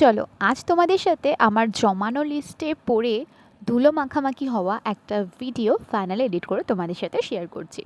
চলো, আজ তোমাদের সাথে আমার জমানো লিস্টে পড়ে ধুলো মাখামাখি হওয়া একটা ভিডিও ফাইনাল এডিট করে তোমাদের সাথে শেয়ার করছি।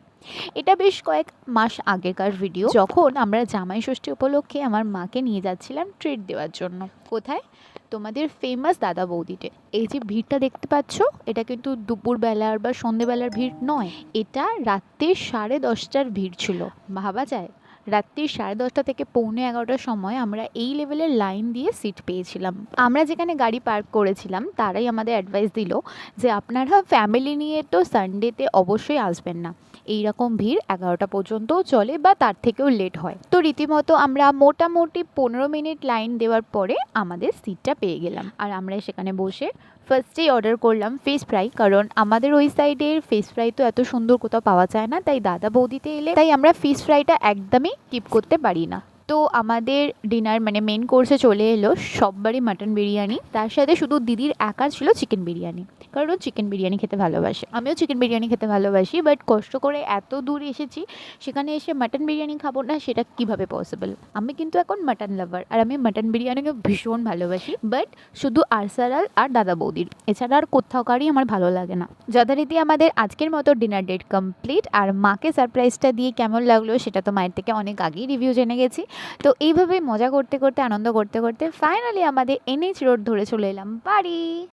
এটা বেশ কয়েক মাস আগেকার ভিডিও যখন আমরা জামাই ষষ্ঠী উপলক্ষে আমার মাকে নিয়ে যাচ্ছিলাম ট্রিট দেওয়ার জন্য। কোথায়? তোমাদের ফেমাস দাদা বৌদিতে। এই যে ভিড়টা দেখতে পাচ্ছ, এটা কিন্তু দুপুরবেলার বা সন্ধেবেলার ভিড় নয়, এটা রাত্রে সাড়ে দশটার ভিড় ছিল। ভাবা যায়? রাত্রি সাড়ে দশটা থেকে পৌনে এগারোটার সময় আমরা এই লেভেলের লাইন দিয়ে সিট পেয়েছিলাম। আমরা যেখানে গাড়ি পার্ক করেছিলাম, তারাই আমাদের অ্যাডভাইস দিল যে আপনারা ফ্যামিলি নিয়ে তো সানডেতে অবশ্যই আসবেন না। এই রকম ভিড় এগারোটা পর্যন্তও চলে বা তার থেকেও লেট হয়। রীতিমতো আমরা মোটামুটি পনেরো মিনিট লাইন দেওয়ার পরে আমাদের সিটটা পেয়ে গেলাম। আর আমরা সেখানে বসে ফার্স্টেই অর্ডার করলাম ফিশ ফ্রাই কারণ আমাদের ওই সাইডের ফিশ ফ্রাই তো এত সুন্দর কোথাও পাওয়া যায় না, তাই দাদা বৌদিতে এলে, তাই আমরা ফিশ ফ্রাইটা একদমই কিপ করতে পারি না। তো আমাদের ডিনার মানে মেন কোর্সে চলে এলো সববারই মাটন বিরিয়ানি। তার সাথে শুধু দিদির একা ছিল চিকেন বিরিয়ানি, কারণ ও চিকেন বিরিয়ানি খেতে ভালোবাসে। আমিও চিকেন বিরিয়ানি খেতে ভালোবাসি বাট কষ্ট করে এত দূর এসেছি, সেখানে এসে মাটন বিরিয়ানি খাব না সেটা কীভাবে পসিবল আমি কিন্তু এখন মাটন লাভার আর আমি মাটন বিরিয়ানিকে ভীষণ ভালোবাসি বাট শুধু আরসালাল আর দাদা বৌদির। এছাড়া আর কোথাও কারই আমার ভালো লাগে না। যথারীতি আমাদের আজকের মতো ডিনার ডেট কমপ্লিট আর মাকে সারপ্রাইজটা দিয়ে কেমন লাগল সেটা তো মায়ের থেকে অনেক আগেই রিভিউ জেনে গেছি। তো এইভাবে মজা করতে করতে, আনন্দ করতে করতে ফাইনালি আমাদের এনএইচ রোড ধরে চলে এলাম। বাড়ি!